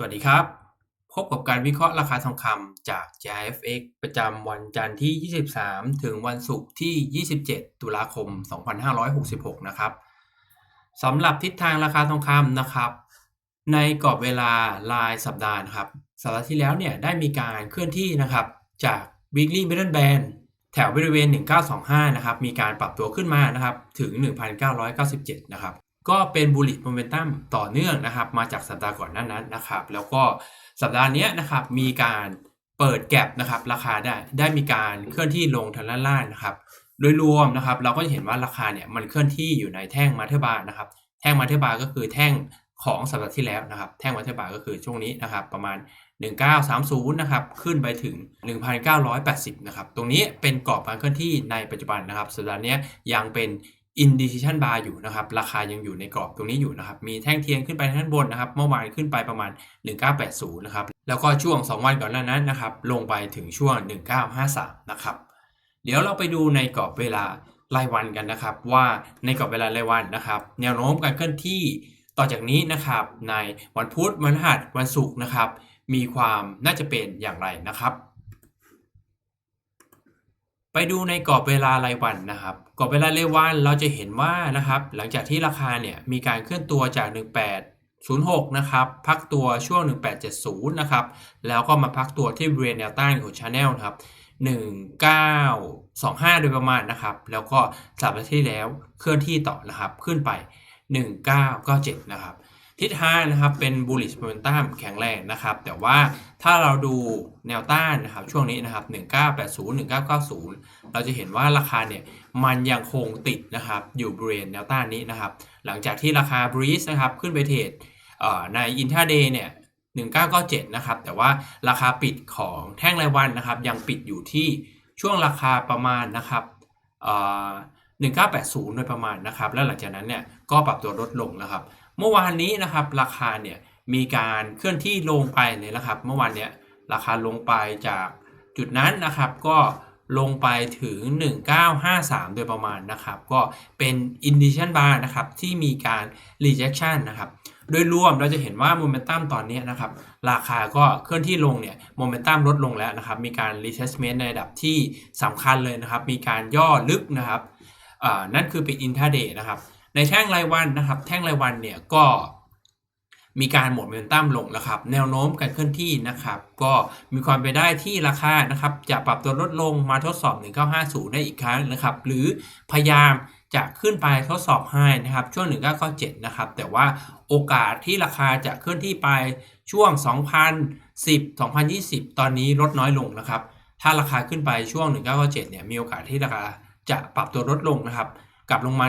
สวัสดีครับ พบกับการวิเคราะห์ราคาทองคำจาก JFX ประจำวันจันทร์ที่ 23 ถึงวันศุกร์ที่ 27 ตุลาคม 2566 นะครับสำหรับทิศทางราคาทองคำนะครับ ในกรอบเวลารายสัปดาห์ครับ สัปดาห์ที่แล้วเนี่ยได้มีการเคลื่อนที่นะครับ จาก weekly middle band แถวบริเวณ 1925 นะครับ มีการปรับตัวขึ้นมานะครับ ถึง 1,997 นะครับ ก็เป็นบูลลิ m โมเมนตัมต่อเนื่องนะครับ มาจากสัปดาห์ก่อนหน้านั้นนะครับ แล้วก็สัปดาห์นี้นะครับมีการเปิดแก็บนะครับ ราคาได้ได้มีการเคลื่อนที่ลงทางด้านล่างนะครับ โดยรวมนะครับ เราก็จะเห็นว่าราคาเนี่ยมันเคลื่อนที่อยู่ในแท่งมาเทอร์บาร์นะครับ แท่งมาเทอร์บาร์ก็คือแท่งของสัปดาห์ที่แล้วนะครับ แท่งมาเทอร์บาร์ก็คือช่วงนี้นะครับ ประมาณ 1930นะครับขึ้นไปถึง 1,980นะครับตรงนี้เป็นกรอบการเคลื่อนที่ในปัจจุบันนะครับสัปดาห์นี้ยังเป็น indecision bar อยู่นะครับ ราคายังอยู่ในกรอบตรงนี้อยู่นะครับ มีแท่งเทียนขึ้นไปด้านบนนะครับ เมื่อวานขึ้นไปประมาณ 1980 นะครับ แล้วก็ช่วง 2 วันก่อนหน้านั้นนะครับ ลงไปถึงช่วง 1953 นะครับ เดี๋ยวเราไปดูในกรอบเวลารายวันกันนะครับ ว่าในกรอบเวลารายวันนะครับ แนวโน้มการเคลื่อนที่ต่อจากนี้นะครับ ในวันพุธวันพฤหัสวันศุกร์นะครับ มีความน่าจะเป็นอย่างไรนะครับ ไปดูในกรอบเวลารายวันนะครับ กรอบเวลารายวันเราจะเห็นว่านะครับ หลังจากที่ราคาเนี่ยมีการเคลื่อนตัวจาก 1806 นะครับ พักตัวช่วง 1870 นะครับ แล้วก็มาพักตัวที่บริเวณแนวต้านของชาแนลครับ 1925 โดยประมาณนะครับ แล้วก็สัปดาห์ที่แล้วเคลื่อนที่ต่อนะครับขึ้นไป 1997 นะครับ ทิศทางนะครับเป็น bullish momentum แข็งแรงนะครับ แต่ว่าถ้าเราดูแนวต้านนะครับช่วงนี้นะครับ 1980 1990 เราจะเห็นว่าราคาเนี่ยมันยังคงติดนะครับอยู่บริเวณแนวต้านนี้นะครับ หลังจากที่ราคา breeze นะครับขึ้นไปเทรดใน intraday เนี่ย1997 นะครับ แต่ว่าราคาปิดของแท่งรายวันนะครับ ยังปิดอยู่ที่ช่วงราคาประมาณนะครับ1980 โดยประมาณนะครับ แล้วหลังจากนั้นเนี่ยก็ปรับตัวลดลงนะครับ เมื่อวานนี้นะครับราคาเนี่ยมีการเคลื่อนที่ลงไปเลยนะครับ เมื่อวานเนี่ยราคาลงไปจากจุดนั้นนะครับก็ลงไปถึง 1953 โดยประมาณนะครับ ก็เป็น indication bar นะครับ ที่มีการ rejection นะครับ โดยรวมเราจะเห็นว่าโมเมนตัมตอนนี้นะครับ ราคาก็เคลื่อนที่ลงเนี่ยโมเมนตัมลดลงแล้วนะครับ มีการ retestment ในระดับที่สำคัญเลยนะครับ มีการย่อลึกนะครับนั่นคือเป็น intraday นะครับ ในแท่งรายวันนะครับ แท่งรายวันเนี่ยก็มีการหมดโมเมนตัมลงนะครับ แนวโน้มการเคลื่อนที่นะครับ ก็มีความไปได้ที่ราคานะครับ จะปรับตัวลดลงมาทดสอบ 1950 ได้อีกครั้งนะครับ หรือพยายามจะขึ้นไปทดสอบให้นะครับ ช่วง 1997 นะครับ แต่ว่าโอกาสที่ราคาจะเคลื่อนที่ไปช่วง 2010 2020 ตอนนี้ลดน้อยลงนะครับ ถ้าราคาขึ้นไปช่วง 1997 เนี่ย มีโอกาสที่ราคาจะปรับตัวลดลงนะครับ กลับลงมา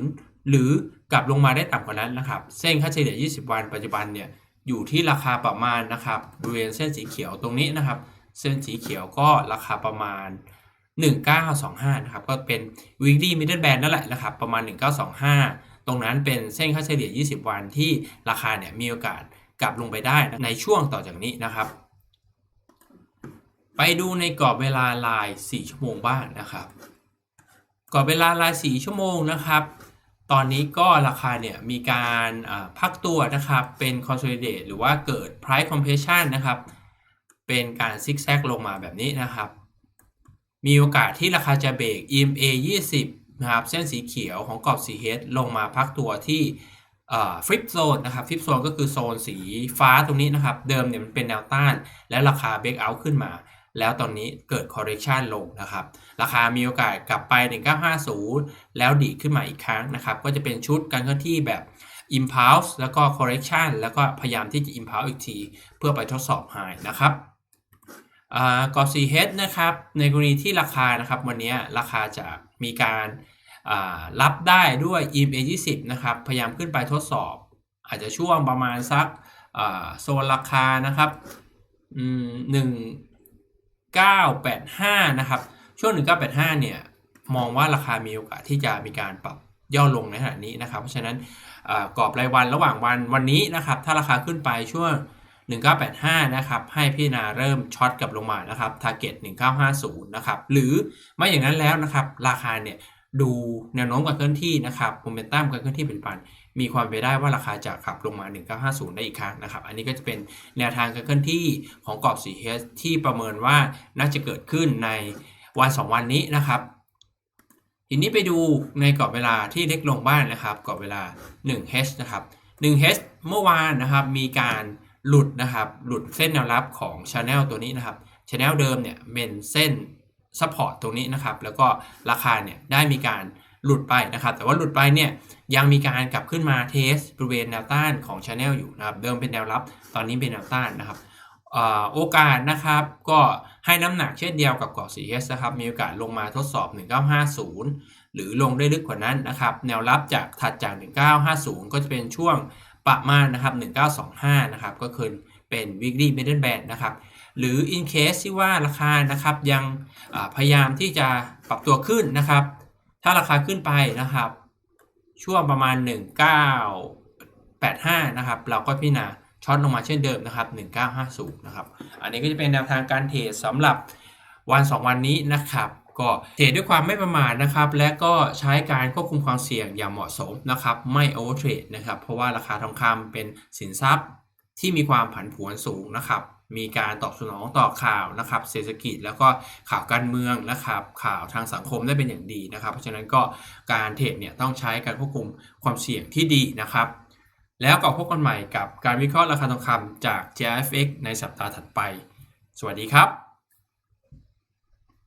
1950 หรือกลับลงมาได้ต่ำกว่านั้นนะครับ เส้นค่าเฉลี่ย 20 วันปัจจุบันเนี่ยอยู่ที่ราคาประมาณนะครับบริเวณเส้นสีเขียวตรงนี้นะครับ เส้นสีเขียวก็ราคาประมาณ 1925 นะครับ ก็เป็น weekly middle band นั่นแหละนะครับ ประมาณ 1925 ตรงนั้นเป็นเส้นค่าเฉลี่ย 20 วันที่ราคาเนี่ยมีโอกาสกลับลงไปได้ในช่วงต่อจากนี้นะครับ ไปดูในกรอบเวลาราย 4 ชั่วโมงบ้างนะครับ กรอบเวลาราย4ชั่วโมงนะครับ ตอนนี้ก็ราคาเนี่ยมีการพักตัวนะครับ เป็น consolidate หรือว่าเกิด price compression นะครับ เป็นการซิกแซกลงมาแบบนี้นะครับ มีโอกาสที่ราคาจะเบรก EMA 20 นะครับ เส้นสีเขียวของกรอบ 4H ลงมาพักตัวที่ฟลิปโซนนะครับฟลิปโซนก็คือโซนสีฟ้าตรงนี้นะครับ เดิมเนี่ยมันเป็นแนวต้าน และราคาเบรกเอาท์ขึ้นมา แล้วตอนนี้เกิด correction ลงนะครับ ราคามีโอกาสกลับไป 1950 แล้วดีขึ้นมาอีกครั้งนะครับ ก็จะเป็นชุดการเคลื่อนที่แบบ impulse แล้วก็ correction แล้วก็พยายามที่จะ impulse อีกที เพื่อไปทดสอบ high นะครับกอซีเฮดนะครับ ในกรณีที่ราคานะครับ วันนี้ราคาจะมีการรับได้ด้วย EMA 20นะครับ พยายามขึ้นไปทดสอบ อาจจะช่วงประมาณสักโซนราคานะครับหนึ่ง 985 นะครับ ช่วง 1985 เนี่ย มองว่าราคามีโอกาสที่จะมีการปรับย่อลงในขณะนี้นะครับ เพราะฉะนั้นกรอบรายวันระหว่างวันวันนี้นะครับ ถ้าราคาขึ้นไปช่วง 1985 นะครับ ให้พี่นาเริ่มช็อตกลับลงมานะครับ target 1950 นะครับ หรือไม่อย่างนั้นแล้วนะครับ ราคาเนี่ยดูแนวโน้มการเคลื่อนที่นะครับโมเมนตัมการเคลื่อนที่เป็นปัน มีความเป็นไปได้ว่าราคาจะขับลงมา 1950 ได้อีกครั้งนะครับ อันนี้ก็จะเป็นแนวทางการเคลื่อนที่ของกรอบ 4H ที่ประเมินว่าน่าจะเกิดขึ้นในวัน 2 วันนี้นะครับทีนี้ไปดูในกรอบเวลาที่เล็กลงบ้างนนะครับกรอบเวลา 1H นะครับ 1H เมื่อวานนะครับมีการหลุดนะครับหลุดเส้นแนวรับของ Channel ตัวนี้นะครับ Channel เดิมเนี่ยเป็นเส้นซัพพอร์ตตรงนี้นะครับแล้วก็ราคาเนี่ยได้มีการ หลุดไปนะครับ แต่ว่าหลุดไปเนี่ยยังมีการกลับขึ้นมาเทสบริเวณแนวต้านของ Channel อยู่นะครับ เดิมเป็นแนวรับ ตอนนี้เป็นแนวต้านนะครับโอกาสนะครับก็ให้น้ำหนักเช่นเดียวกับเกาะ 4S นะครับ มีโอกาสลงมาทดสอบ 1950 หรือลงได้ลึกกว่านั้นนะครับ แนวรับจากถัดจาก 1950 ก็จะเป็นช่วงประมาณนะครับ 1925 นะครับ ก็คือเป็น weekly middle band นะครับ หรือ in case ที่ว่าราคานะครับยังพยายามที่จะปรับตัวขึ้นนะครับ ถ้าราคาขึ้นไปนะครับ ช่วงประมาณ 1985 นะครับ เราก็พิจารณาช็อตลงมาเช่นเดิมนะครับ 1950 นะครับ อันนี้ก็จะเป็นแนวทางการเทรดสำหรับวัน 2 วันนี้นะครับก็เทรดด้วยความไม่ประมาทนะครับ และก็ใช้การควบคุมความเสี่ยงอย่างเหมาะสมนะครับ ไม่โอเวอร์เทรดนะครับ เพราะว่าราคาทองคำเป็นสินทรัพย์ที่มีความผันผวนสูงนะครับ มีการตอบสนองต่อข่าวนะครับ เศรษฐกิจแล้วก็ข่าวการเมืองนะครับ ข่าวทางสังคมได้เป็นอย่างดีนะครับ เพราะฉะนั้นก็การเทรดเนี่ยต้องใช้การควบคุมความเสี่ยงที่ดีนะครับ แล้วก็พบกันใหม่กับการวิเคราะห์ราคาทองคำจาก JFX ในสัปดาห์ถัดไป สวัสดีครับ